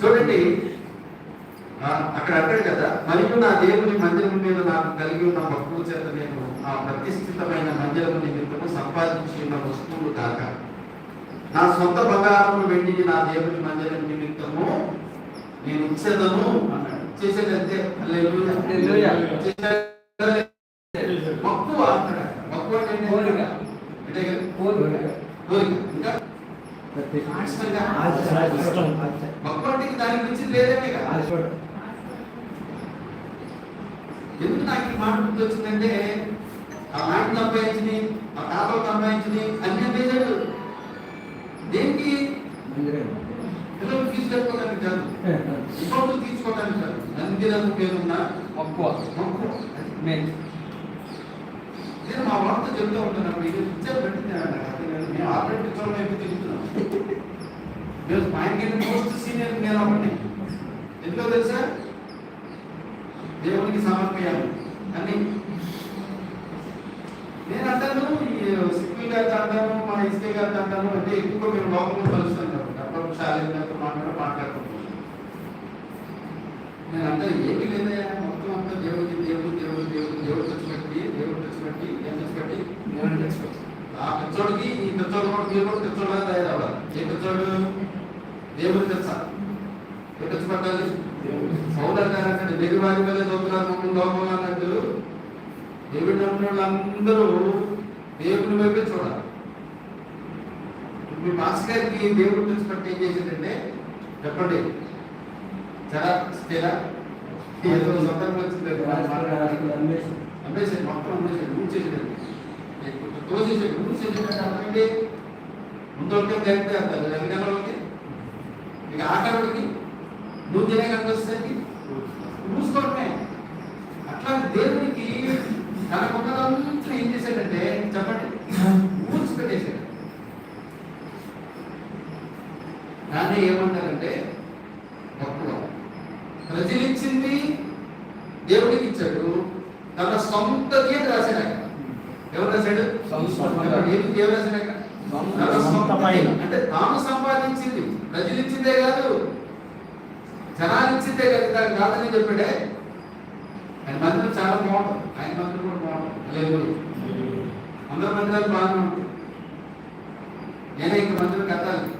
చూడండి. అక్కడ అంటాడు కదా మరియు నా దేవుని మందిరం మీద నాకు కలిగి ఉన్న భక్తుల చేత నేను ఆ ప్రతిష్ఠితమైన మందిరము నిమిత్తము సంపాదించి ఉన్న వస్తువులు కాక నా సొంత బంగారము వెండి నా దేవుని మందిరం నిమిత్తము నేను ఇచ్చేదను చేసేదంతే. మక్కువ అంటే ఇంకా? అంటే దాని గురించి లేదేమే కదా. ఎందుకు నాకు ఈ మాట గుర్తొచ్చిందంటే ఆ మాట సంపాదించింది ఆ తాతలు సంపాదించింది అన్ని అమ్మేశాడు దేనికి? పిల్లలు ఫీజు కట్టుకోవడానికి కాదు. ఇబ్బందులు తీర్చుకోవడానికి కాదు. నందిరకు పేరున్న మక్కువ. మక్కువ. మెయిన్ నేను మా వాళ్ళతో చెప్తూ ఉంటాను ఇది పిక్చర్ పెట్టింది మేము ఆల్రెడీ పిక్చర్ వైపు తిరుగుతున్నాం నేను ఆయనకి మోస్ట్ సీనియర్ నేను అవ్వండి ఎందుకో తెలుసా? దేవునికి సమర్పయాలు. అని నేను అంటాను ఈ సిక్కుల్ గారికి అంటాను మా ఇసుకే గారికి అంటాను అంటే ఎక్కువ మేము లోపల కలుస్తాను కాబట్టి అప్పుడు శాలరీ గారితో మాట్లాడి నేను అంటే ఏమీ లేదయా మొత్తం అంతా దేవుడికి దేవుడు దేవుడు దేవుడు దేవుడు తెచ్చిపెట్టి దేవుడు తెచ్చిపెట్టి ఏం తెచ్చిపెట్టి దేవుడు తెచ్చిపెట్టి ఆ పిచ్చోడికి ఈ పిచ్చోడు కూడా మీరు కూడా పిచ్చోడుగా తయారవ్వాలి. ఏ పిచ్చోడు దేవుడు తెచ్చా ఏ తెచ్చిపెట్టాలి సౌదర్ గారు అంటే వెలుగువారి వల్ల దొంగలారు అన్నట్టు దేవుడు నమ్మిన వాళ్ళందరూ దేవుని వైపే చూడాలి. మీ మాస్ గారికి దేవుడు తెచ్చిపెట్టి ఏం చేసిందంటే చెప్పండి. చాలా స్థిర ఏదో సందర్భం వచ్చింది. అమ్మేసాడు మొత్తం అమ్మేసాడు నువ్వు తోసేసాడు నువ్వు ముందు జరిగితే అంటారు ఆఖరికి నువ్వు తినే కనిపిస్తుంది. మూసుకోవడమే. అట్లా దేవునికి తనకున్నదంతా ఏం చేశాడంటే చెప్పండి. మూసి పెట్టేశాడు దాన్ని ఏమంటారంటే తక్కువ ప్రజలిచ్చింది దేవుడికి ఇచ్చాడు. తన సొంతది అని రాశాడు. ఎవరు రాశాడు? సొంత. ఎవరు రాశాడు అంటే తాను సంపాదించింది ప్రజలు ఇచ్చిందే కాదు జనాలు ఇచ్చిందే కాదు దానికి కాదని చెప్పాడే? ఆయన మందిరం చాలా బాగుంటుంది ఆయన మందిరం కూడా బాగుంటుంది లేదు. అందరి మందిరాలు బాగానే ఉంటుంది నేనే ఇంక మందిరం కట్టాలి.